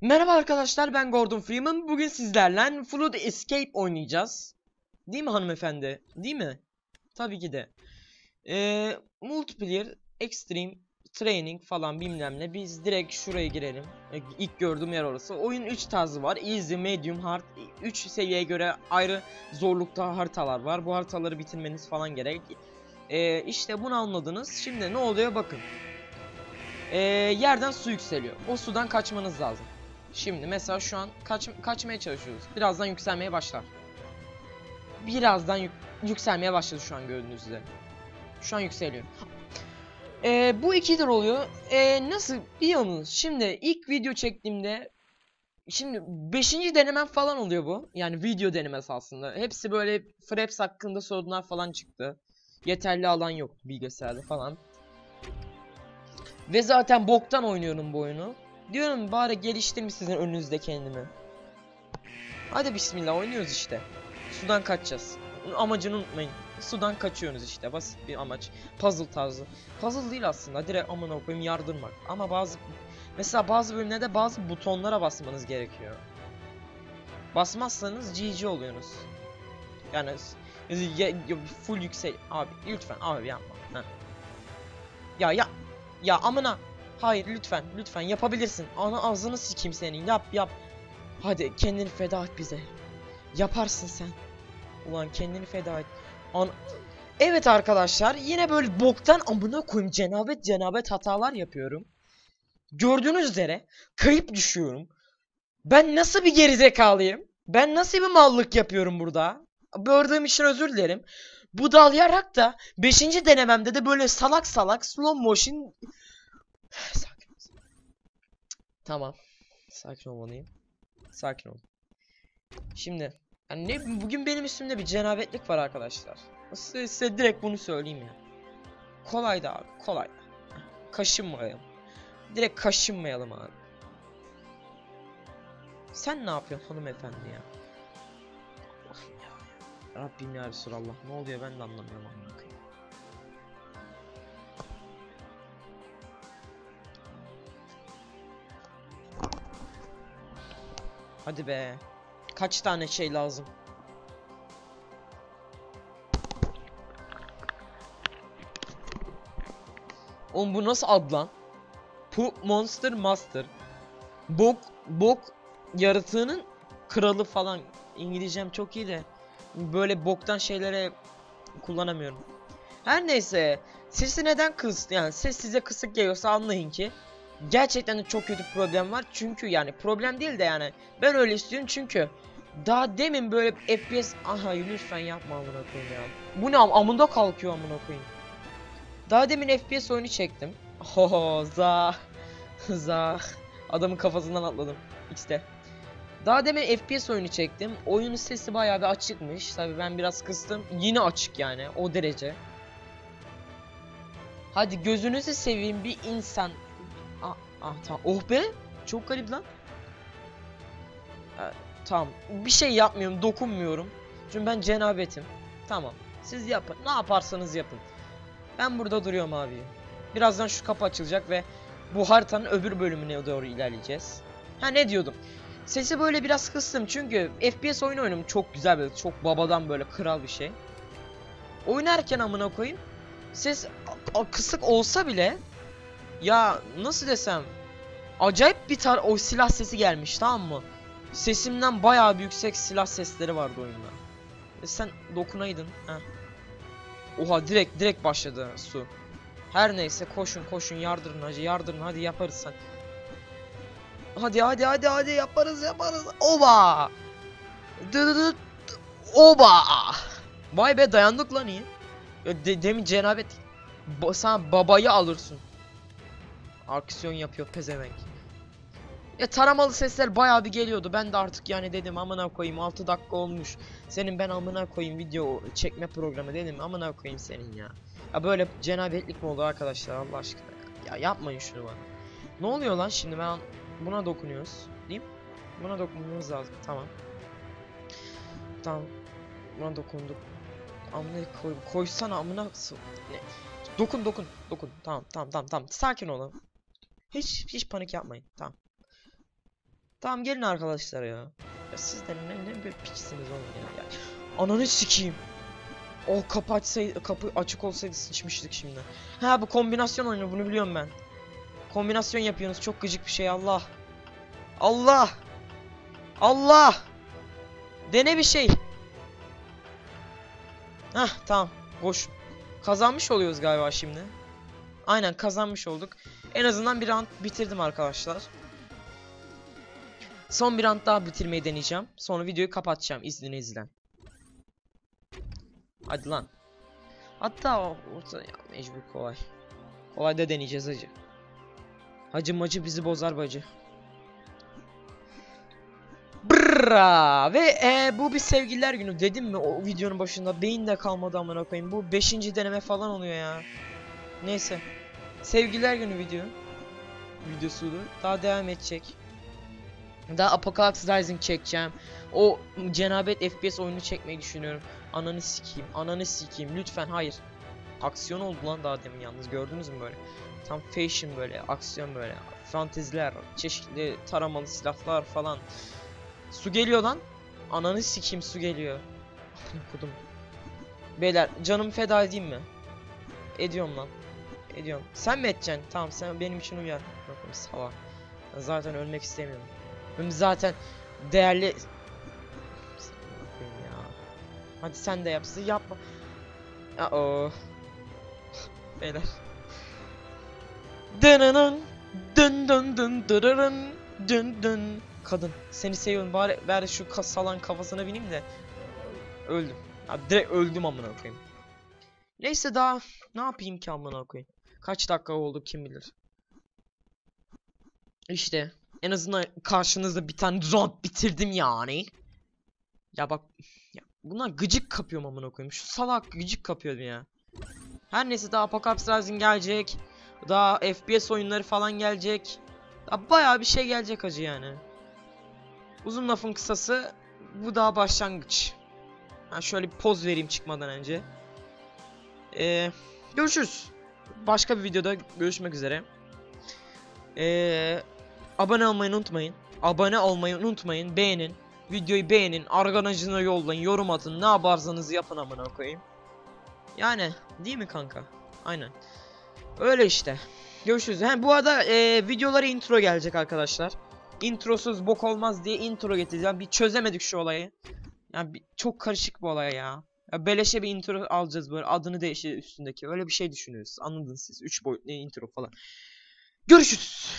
Merhaba arkadaşlar ben Gordon Freeman. Bugün sizlerle Flood Escape oynayacağız. Değil mi hanımefendi? Değil mi? Tabii ki de. Ee, multiplayer, extreme, training falan bilmem ne. Biz direkt şuraya girelim. Ee, İlk gördüğüm yer orası. Oyun 3 tarzı var. Easy, medium, hard. 3 seviyeye göre ayrı zorlukta haritalar var. Bu haritaları bitirmeniz falan gerek. Ee, işte bunu anladınız. Şimdi ne oluyor bakın. Ee, yerden su yükseliyor. O sudan kaçmanız lazım. Şimdi mesela şu an kaç, kaçmaya çalışıyoruz. Birazdan yükselmeye başlar. Birazdan yük- yükselmeye başladı şu an gördüğünüz üzere. Şu an yükseliyor. Ee, bu ikidir oluyor. Ee, nasıl biliyor musunuz? Şimdi ilk video çektiğimde Şimdi 5. denemem falan oluyor bu. Yani video denemesi aslında. Hepsi böyle Fraps hakkında sorunlar falan çıktı. Yeterli alan yok bilgisayarda falan. Ve zaten boktan oynuyorum bu oyunu. Diyorum bari geliştireyim sizin önünüzde kendimi. Hadi bismillah oynuyoruz işte. Sudan kaçacağız. Amacını unutmayın. Sudan kaçıyorsunuz işte. Basit bir amaç. Puzzle tarzı. Puzzle değil aslında. Direkt amına koyayım yardırmak. Ama bazı mesela bazı bölümlerde bazı butonlara basmanız gerekiyor. Basmazsanız GG oluyorsunuz. Yani ya, ya, full yüksek abi lütfen abi yapma. Heh. Ya ya ya amına Hayır lütfen lütfen yapabilirsin. Ana ağzını sikeyim senin. Yap yap. Hadi kendini feda et bize. Yaparsın sen. Ulan kendini feda et. An Evet arkadaşlar yine böyle boktan amına koyayım cenabet cenabet hatalar yapıyorum. Gördüğünüz üzere kayıp düşüyorum. Ben nasıl bir gerizekalıyım? Ben nasıl bir mallık yapıyorum burada? Gördüğüm için özür dilerim. Bu dal yarak da 5. denememde de böyle salak salak slow motion Sakin ol. Tamam. Sakin olmalıyım. Sakin ol. Şimdi yani ne bugün benim üstümde bir cenabetlik var arkadaşlar. Size, size direkt bunu söyleyeyim ya. Kolay da abi, kolay. Kaşınmayalım. Direkt kaşınmayalım abi. Sen ne yapıyorsun hanımefendi ya? Rabbim ya Resulallah. Ne oluyor ben de anlamıyorum Hadi be. Kaç tane şey lazım? Oğlum bu nasıl ad lan? Poop Monster Master. Bok bok yaratığının kralı falan. İngilizcem çok iyi de böyle boktan şeylere kullanamıyorum. Her neyse, sesi neden kıs yani ses size kısık geliyorsa anlayın ki gerçekten de çok kötü problem var. Çünkü yani problem değil de yani ben öyle istiyorum çünkü daha demin böyle FPS aha lütfen yapma amına koyayım ya. Bu ne am amında kalkıyor amına koyayım. Daha demin FPS oyunu çektim. Ho za za adamın kafasından atladım. X'te. Daha demin FPS oyunu çektim. Oyunun sesi bayağı bir açıkmış. Tabi ben biraz kıstım. Yine açık yani o derece. Hadi gözünüzü seveyim bir insan Ah, tamam. Oh be. Çok garip lan. Ee, tamam. Bir şey yapmıyorum. Dokunmuyorum. Çünkü ben cenabetim. Tamam. Siz yapın. Ne yaparsanız yapın. Ben burada duruyorum abi. Birazdan şu kapı açılacak ve bu haritanın öbür bölümüne doğru ilerleyeceğiz. Ha ne diyordum? Sesi böyle biraz kıstım çünkü FPS oyunu oynuyorum çok güzel böyle çok babadan böyle kral bir şey. Oynarken amına koyayım ses kısık olsa bile ya nasıl desem acayip bir tar o silah sesi gelmiş tamam mı? Sesimden bayağı bir yüksek silah sesleri vardı oyunda. E sen dokunaydın. ha. Oha direkt direkt başladı su. Her neyse koşun koşun yardırın hacı yardırın hadi yaparız sen. Hadi hadi hadi hadi yaparız yaparız. Oba! Dıdıdıt. Oba! Vay be dayandık lan iyi. De demin cenabet ba sen babayı alırsın. Aksiyon yapıyor pezevenk. Ya taramalı sesler bayağı bir geliyordu. Ben de artık yani dedim amına koyayım 6 dakika olmuş. Senin ben amına koyayım video çekme programı dedim amına koyayım senin ya. Ya böyle cenabetlik mi oldu arkadaşlar Allah aşkına ya. Ya yapmayın şunu bana. Ne oluyor lan şimdi ben buna dokunuyoruz. Değil mi? Buna dokunmamız lazım. Tamam. Tamam. Buna dokunduk. Amına koy koysana amına ne? Dokun dokun dokun. Tamam tamam tamam tamam. Sakin olun. Hiç hiç panik yapmayın. Tamam. Tamam gelin arkadaşlar ya. Ya siz de ne, ne bir piçsiniz oğlum ya. ya. Ananı sikeyim. O kapı açsaydı, kapı açık olsaydı sıçmıştık şimdi. Ha bu kombinasyon oyunu bunu biliyorum ben. Kombinasyon yapıyorsunuz çok gıcık bir şey Allah. Allah. Allah. Dene bir şey. Hah tamam. Boş. Kazanmış oluyoruz galiba şimdi. Aynen kazanmış olduk. En azından bir round bitirdim arkadaşlar. Son bir round daha bitirmeyi deneyeceğim. Sonra videoyu kapatacağım izninizle. Hadi lan. Hatta orta ya mecbur kolay. Kolay da deneyeceğiz hacı. Hacı macı bizi bozar bacı. Brrra! Ve e, bu bir sevgililer günü dedim mi o videonun başında beyin de kalmadı amına koyayım. Bu 5. deneme falan oluyor ya. Neyse. Sevgililer günü video. Videosu daha devam edecek. Daha Apocalypse Rising çekeceğim. O cenabet FPS oyunu çekmeyi düşünüyorum. Ananı sikeyim, ananı sikeyim. Lütfen hayır. Aksiyon oldu lan daha demin yalnız gördünüz mü böyle? Tam fashion böyle, aksiyon böyle. Fanteziler, çeşitli taramalı silahlar falan. Su geliyor lan. Ananı sikeyim su geliyor. Kudum. Beyler canımı feda edeyim mi? Ediyorum lan. Ediyorum. Sen mi edeceksin? Tamam sen benim için uyar. Bakın salak. Zaten ölmek istemiyorum. Ben zaten değerli... Ya. Hadi sen de yapsın yapma. Aa. Beyler. Dınının dın dın dın dırırın dın dın Kadın seni seviyorum bari, bari şu kas salan kafasına bineyim de Öldüm ya direkt öldüm amına koyayım Neyse daha ne yapayım ki amına koyayım Kaç dakika oldu kim bilir İşte en azından karşınızda bir tane zomb bitirdim yani Ya bak ya Buna gıcık kapıyorum amına koyayım şu salak gıcık kapıyordum ya Her neyse daha Apocalypse Rising gelecek daha FPS oyunları falan gelecek. Daha bayağı bir şey gelecek acı yani. Uzun lafın kısası bu daha başlangıç. Ha şöyle bir poz vereyim çıkmadan önce. Ee, görüşürüz. Başka bir videoda görüşmek üzere. Ee, abone olmayı unutmayın. Abone olmayı unutmayın. Beğenin. Videoyu beğenin. Arkadaşına yollayın. Yorum atın. Ne yaparsanız yapın amına koyayım. Yani değil mi kanka? Aynen. Öyle işte. Görüşürüz. He, bu arada e, videolara intro gelecek arkadaşlar. Introsuz bok olmaz diye intro getireceğim. Bir çözemedik şu olayı. Yani bir, çok karışık bu olay ya. Ya. Beleşe bir intro alacağız böyle adını değiştir üstündeki. Öyle bir şey düşünüyoruz. Anladınız siz. 3 boyutlu intro falan. Görüşürüz.